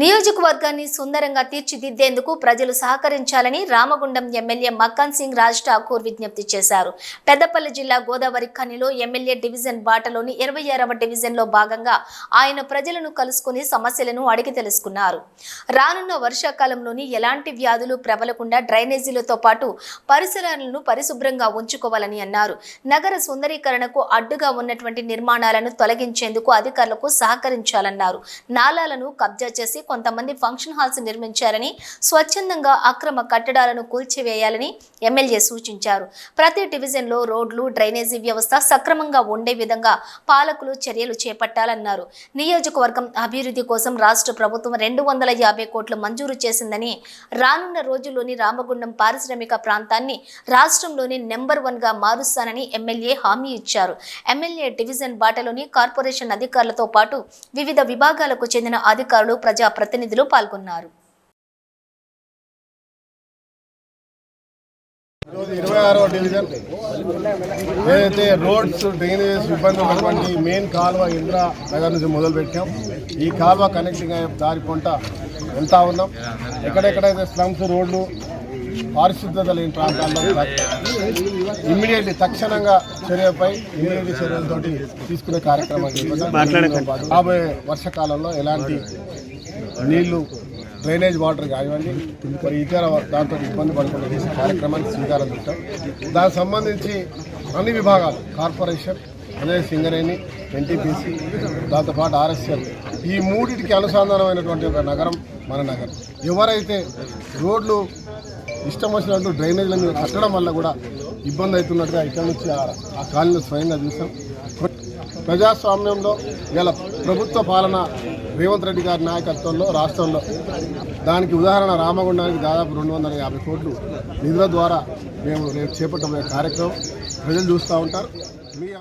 నియోజకవర్గాన్ని సుందరంగా తీర్చిదిద్దేందుకు ప్రజలు సహకరించాలని రామగుండం ఎమ్మెల్యే మక్కన్ సింగ్ రాజ్ ఠాకూర్ విజ్ఞప్తి చేశారు. పెద్దపల్లి జిల్లా గోదావరి ఖనిలో ఎమ్మెల్యే డివిజన్ బాటలోని ఇరవై ఆరవ డివిజన్లో భాగంగా ఆయన ప్రజలను కలుసుకుని సమస్యలను అడిగి తెలుసుకున్నారు. రానున్న వర్షాకాలంలోని ఎలాంటి వ్యాధులు ప్రబలకుండా డ్రైనేజీలతో పాటు పరిసరాలను పరిశుభ్రంగా ఉంచుకోవాలని అన్నారు. నగర సుందరీకరణకు అడ్డుగా ఉన్నటువంటి నిర్మాణాలను తొలగించేందుకు అధికారులకు సహకరించాలన్నారు. నాలాలను కబ్జా చేసి కొంతమంది ఫంక్షన్ హాల్స్ నిర్మించారని స్వచ్ఛందంగా అక్రమ కట్టడాలను కూల్చివేయాలని ఎమ్మెల్యే సూచించారు. ప్రతి డివిజన్లో రోడ్లు డ్రైనేజీ వ్యవస్థ సక్రమంగా ఉండే విధంగా పాలకులు చర్యలు చేపట్టాలన్నారు. నియోజకవర్గం అభివృద్ధి కోసం రాష్ట్ర ప్రభుత్వం రెండు వందల యాభై కోట్లు మంజూరు చేసిందని రానున్న రోజుల్లోని రామగుండం పారిశ్రామిక ప్రాంతాన్ని రాష్ట్రంలోని నెంబర్ వన్గా మారుస్తానని ఎమ్మెల్యే హామీ ఇచ్చారు. ఎమ్మెల్యే డివిజన్ బాటలోని కార్పొరేషన్ అధికారులతో పాటు వివిధ విభాగాలకు చెందిన అధికారులు ప్రజా ప్రతినిధులు పాల్గొన్నారు. ఈరోజు ఇరవై ఆరో డివిజన్. ఏదైతే రోడ్స్ డ్రైనేజెస్ ఇబ్బంది ఉన్నటువంటి మెయిన్ కాలువ ఇంద్రా నగర్ నుంచి మొదలు పెట్టాం ఈ కాలువ కనెక్టింగ్ అయ్యే దారి పొంట వెళ్తా ఉన్నాం. ఎక్కడెక్కడైతే స్లమ్స్ రోడ్లు పారిశుద్ధత లేని ప్రాంతాల్లో ఇమ్మీడియట్లీ తక్షణంగా చర్యపై ఇమ్మీడియట్లీ చర్యలతోటి తీసుకునే కార్యక్రమం రాబోయే వర్షాకాలంలో ఎలాంటి నీళ్ళు డ్రైనేజ్ వాటర్ కానివ్వండి మరి ఇతర దాంతో ఇబ్బంది పడకుండా చేసే కార్యక్రమానికి శ్రీకారం చుట్టాం. దానికి సంబంధించి అన్ని విభాగాలు కార్పొరేషన్ అదే సింగరేణి ఎన్టీపీసీ దాంతోపాటు ఆర్ఎస్ఎల్ ఈ మూడింటికి అనుసంధానమైనటువంటి ఒక నగరం మన నగరం. ఎవరైతే రోడ్లు ఇష్టం వచ్చినట్టు డ్రైనేజ్ల మీద కట్టడం వల్ల కూడా ఇబ్బంది అవుతున్నట్టుగా ఇక్కడ నుంచి ఆ- ఆ కాలనీ స్వయంగా చూసాం. ప్రజాస్వామ్యంలో ఇలా ప్రభుత్వ పాలన రేవంత్ రెడ్డి గారి నాయకత్వంలో రాష్ట్రంలో దానికి ఉదాహరణ రామగుండానికి దాదాపు రెండు వందల యాభై కోట్లు నిధుల ద్వారా మేము రేపు చేపట్టబోయే కార్యక్రమం. ప్రజలు చూస్తూ ఉంటారు.